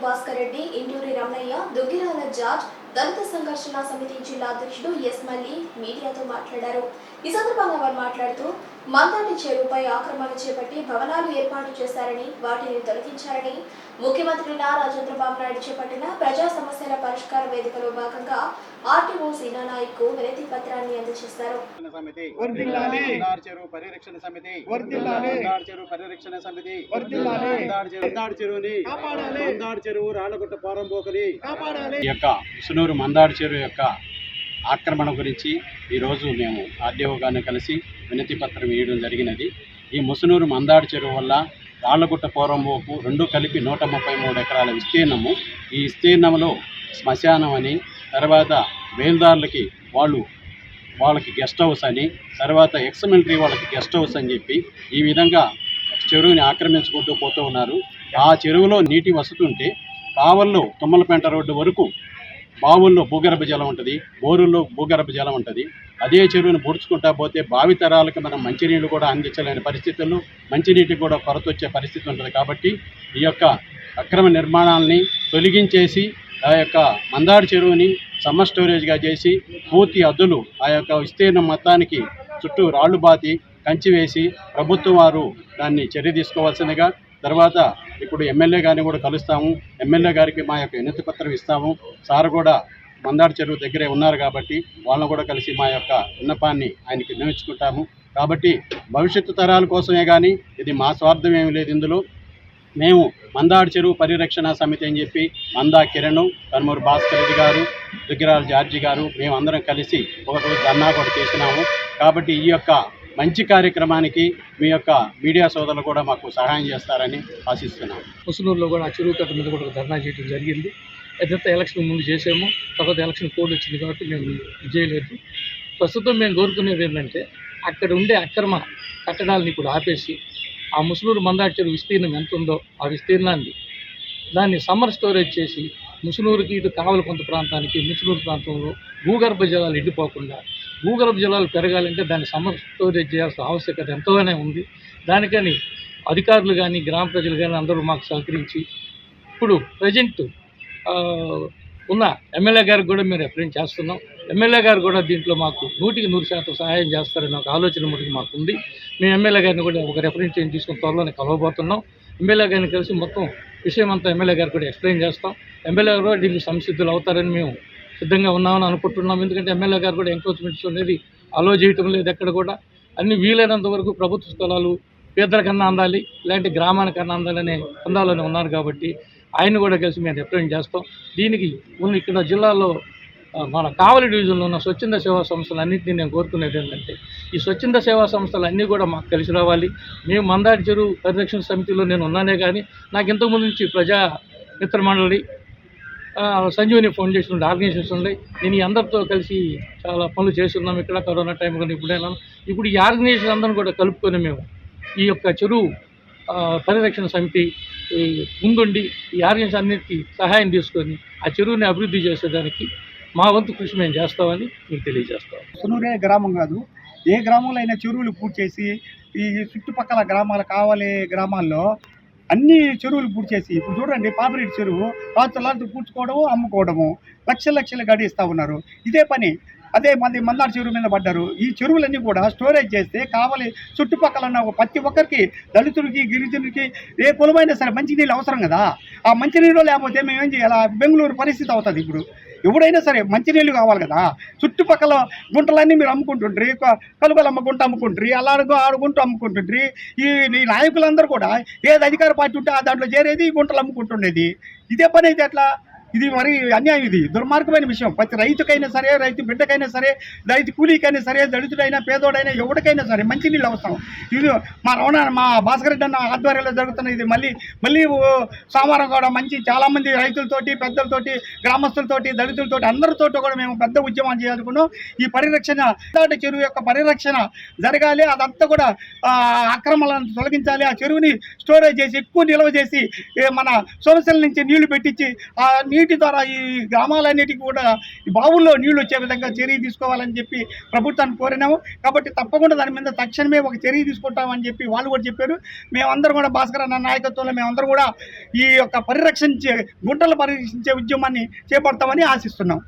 Bhaskar Reddy Inturi Ramanaiah Duggirala George దళిత సంఘర్షణ సమితి జిల్లా అధ్యక్షుడు yes మల్లి మీడియాతో మాట్లాడారు. ఈ సందర్భంగా వారు మాట్లాడుతూ మందాటి చెరువుపై ఆక్రమణ చేపట్టి భవనాలు ఏర్పాటు చేశారని వాటిని తొలగించారని ముఖ్యమంత్రి నారా చంద్రబాబు నాయుడు చేపట్టిన ప్రజా సమస్యల పరిష్కార వేదికలో భాగంగా ఆర్టీఓ సీనా నాయక్ వినతి పత్రాన్ని అందజేశారు. పరిరక్షణ సమితి చెరువు పరిరక్షణ సమితి చెరువుని రాళ్ళగుట్ట యొక్క సునూరు మందాడు చెరువు యొక్క ఆక్రమణ గురించి ఈరోజు మేము ఆర్డీఓ గారిని కలిసి వినతి పత్రం వేయడం జరిగినది. ఈ ముసునూరు మందాడు చెరువు వల్ల రాళ్ళగుట్ట పోరంబోకు రెండు కలిపి నూట ముప్పై మూడు ఎకరాల విస్తీర్ణము. ఈ విస్తీర్ణంలో శ్మశానం అని తర్వాత బేల్దారులకి వాళ్ళు వాళ్ళకి గెస్ట్ హౌస్ అని తర్వాత ఎక్స్ మిలిటరీ వాళ్ళకి గెస్ట్ హౌస్ అని చెప్పి ఈ విధంగా చెరువుని ఆక్రమించుకుంటూ పోతూ ఉన్నారు. ఆ చెరువులో నీటి వస్తుంటే కావల్లో తుమ్మలపేంట రోడ్డు వరకు బావుల్లో భూగర్భ జలం ఉంటుంది బోరుల్లో భూగర్భ జలం ఉంటుంది. అదే చెరువును పొడుచుకుంటా పోతే భావి తరాలకు మనం మంచినీళ్ళు కూడా అందించలేని పరిస్థితుల్లో మంచినీటికి కూడా కొరత వచ్చే పరిస్థితి ఉంటుంది కాబట్టి ఈ యొక్క అక్రమ నిర్మాణాలని తొలగించేసి ఆ యొక్క మందాడు చెరువుని సమ్మర్ స్టోరేజ్గా చేసి పూర్తి అద్దులు ఆ యొక్క విస్తీర్ణం మొత్తానికి చుట్టూ రాళ్ళు బాతి కంచి వేసి ప్రభుత్వం వారు దాన్ని చర్య తీసుకోవాల్సిందిగా తర్వాత ఇప్పుడు ఎమ్మెల్యే గారిని కూడా కలుస్తాము. ఎమ్మెల్యే గారికి మా యొక్క వినతి పత్రం ఇస్తాము. సార్ కూడా మందాడు చెరువు దగ్గరే ఉన్నారు కాబట్టి వాళ్ళని కూడా కలిసి మా యొక్క విన్నపాన్ని ఆయనకి విన్నవించుకుంటాము కాబట్టి భవిష్యత్తు తరాల కోసమే కానీ ఇది మా స్వార్థం ఏమీ లేదు ఇందులో. మేము మందాడు చెరువు పరిరక్షణ సమితి అని చెప్పి మందా కిరణ్ కనుమూరు భాస్కర్ రెడ్డి గారు దుగ్గిరాల జార్జి గారు మేము అందరం కలిసి ఒకరోజు ధర్నా కూడా చేసినాము. కాబట్టి ఈ యొక్క మంచి కార్యక్రమానికి మీ యొక్క మీడియా సోదరులు కూడా మాకు సహాయం చేస్తారని ఆశిస్తున్నాం. ముసునూరులో కూడా ఆ చెరువు కట్ట మీద కూడా ధర్నా చేయడం జరిగింది. అదంతా ఎలక్షన్ ముందు చేసాము తర్వాత ఎలక్షన్ కోడ్ వచ్చింది కాబట్టి మేము విజయలేదు. చేయలేదు ప్రస్తుతం మేము కోరుకునేది ఏంటంటే అక్కడ ఉండే అక్రమ కట్టడాలని ఇప్పుడు ఆపేసి ఆ ముసలూరు మందాటి చెరువు విస్తీర్ణం ఎంత ఉందో ఆ విస్తీర్ణాన్ని దాన్ని సమ్మర్ స్టోరేజ్ చేసి ముసులూరుకి ఇటు కావలి కొంత ప్రాంతానికి ముసలూరు ప్రాంతంలో భూగర్భ జలాలు ఎండిపోకుండా భూగర్భ జలాలు పెరగాలంటే దాన్ని సమ్మర్ స్టోరేజ్ చేయాల్సిన ఆవశ్యకత ఎంతోనే ఉంది. దానికని అధికారులు కానీ గ్రామ ప్రజలు కానీ అందరూ మాకు సహకరించి ఇప్పుడు ప్రజెంట్ ఉన్న ఎమ్మెల్యే గారికి కూడా మేము రిప్రజెంట్ చేస్తున్నాం. ఎమ్మెల్యే గారు కూడా దీంట్లో మాకు నూటికి నూరు శాతం సహాయం చేస్తారని ఒక ఆలోచన మటుకు మాకు ఉంది మేము ఎమ్మెల్యే గారిని కూడా ఒక రిప్రజెంటేషన్ తీసుకుని త్వరలోనే కలవబోతున్నాం. ఎమ్మెల్యే గారిని కలిసి మొత్తం విషయం అంతా ఎమ్మెల్యే గారు కూడా ఎక్స్ప్లెయిన్ చేస్తాం. ఎమ్మెల్యే గారు కూడా దీనికి సంసిద్ధులు అవుతారని మేము సిద్ధంగా ఉన్నామని అనుకుంటున్నాం. ఎందుకంటే ఎమ్మెల్యే గారు కూడా ఎంక్రోచ్మెంట్స్ అనేది అలో చేయటం లేదు ఎక్కడ కూడా. అన్ని వీలైనంత వరకు ప్రభుత్వ స్థలాలు పేదలకన్నా అందాలి ఇలాంటి గ్రామానికన్నా అందాలనే అందాలని ఉన్నారు కాబట్టి ఆయన కూడా కలిసి మేము రిప్రజెంట్ చేస్తాం. దీనికి ఇక్కడ జిల్లాలో మన కావలి డివిజన్లో ఉన్న స్వచ్ఛంద సేవా సంస్థలు అన్నింటినీ నేను కోరుకునేది ఏంటంటే ఈ స్వచ్ఛంద సేవా సంస్థలు అన్నీ కూడా మాకు కలిసి రావాలి. మేము మందాడి చెరువు పరిరక్షణ సమితిలో నేను ఉన్నానే కానీ నాకు ఇంతకుముందు నుంచి ప్రజా మిత్ర మండలి సంజీవని ఫోన్ ఉండే ఆర్గనైజేషన్స్ ఉన్నాయి నేను ఈ అందరితో కలిసి చాలా పనులు చేస్తున్నాం ఇక్కడ కరోనా టైం కానీ ఇప్పుడైనా ఇప్పుడు ఈ ఆర్గనైజేషన్ అందరం కూడా కలుపుకొని మేము ఈ యొక్క చెరువు పరిరక్షణ సమితి ముందుండి ఈ ఆర్గనైజేషన్ అన్నిటికీ సహాయం తీసుకొని ఆ చెరువుని అభివృద్ధి చేసేదానికి మా వంతు కృషి మేము చేస్తామని మీకు తెలియజేస్తాం. సునూరే గ్రామం కాదు. ఏ గ్రామంలో అయినా చెరువులు పూర్తి చేసి ఈ చుట్టుపక్కల గ్రామాల కావాలి గ్రామాల్లో అన్ని చెరువులు పూర్తి చేసి ఇప్పుడు చూడండి పాపిరెడ్డి చెరువు రాత్రులాంటి పూడ్చుకోవడము అమ్ముకోవడము లక్షల లక్షలు గడిస్తూ ఉన్నారు. ఇదే పని అదే మంది మందార చెరువు మీద పడ్డారు. ఈ చెరువులన్నీ కూడా స్టోరేజ్ చేస్తే కావాలి చుట్టుపక్కల ఉన్న ప్రతి ఒక్కరికి దళితుడికి గిరిజనుడికి ఏ కులమైనా సరే మంచినీళ్ళు అవసరం కదా. ఆ మంచినీళ్ళు లేకపోతే మేము ఏం చేయాలి? బెంగళూరు పరిస్థితి అవుతుంది ఇప్పుడు. ఎవడైనా సరే మంచినీళ్ళు కావాలి కదా. చుట్టుపక్కల గుంటలన్నీ మీరు అమ్ముకుంటుండ్రి క- అమ్ముకుంటూ గుంట అమ్ముకుంటారు ఆడుకుంటూ అమ్ముకుంటుండ్రి ఈ ఈ నాయకులందరూ కూడా ఏది అధికార పార్టీ ఉంటే ఆ దాంట్లో చేరేది ఈ గుంటలు అమ్ముకుంటుండేది. ఇదే పని అయితే ఎట్లా? ఇది మరి అన్యాయం ఇది. దుర్మార్గమైన విషయం. ప్రతి రైతుకైనా సరే రైతు బిడ్డకైనా సరే రైతు కూలీకైనా సరే దళితుడైనా పేదోడైనా ఎవరికైనా సరే మంచినీళ్ళు అవసరం. ఇది మా రమణ మా భాస్కర్ రెడ్డి అన్న ఆధ్వర్యంలో జరుగుతున్న ఇది. మళ్ళీ మళ్ళీ సోమవారం కూడా మంచి చాలామంది రైతులతోటి పెద్దలతోటి గ్రామస్తులతోటి దళితులతోటి అందరితోటి కూడా మేము పెద్ద ఉద్యమం చేయాలనుకున్నాం. ఈ పరిరక్షణ చెరువు యొక్క పరిరక్షణ జరగాలి. అదంతా కూడా ఆ, అక్రమాలను తొలగించాలి. ఆ చెరువుని స్టోరేజ్ చేసి ఎక్కువ నిల్వ చేసి మన సోమశల నుంచి నీళ్ళు పెట్టించి ఆ నీళ్ళు నీటి ద్వారా ఈ గ్రామాలన్నిటికీ కూడా ఈ బావుల్లో నీళ్ళు వచ్చే విధంగా చర్య తీసుకోవాలని చెప్పి ప్రభుత్వాన్ని కోరినాము. కాబట్టి తప్పకుండా దాని మీద తక్షణమే ఒక చర్య తీసుకుంటామని చెప్పి వాళ్ళు కూడా చెప్పారు. మేమందరం కూడా భాస్కర్ అన్న నాయకత్వంలో మేమందరం కూడా ఈ యొక్క పరిరక్షించే గుంటలు పరిరక్షించే ఉద్యమాన్ని చేపడతామని ఆశిస్తున్నాం.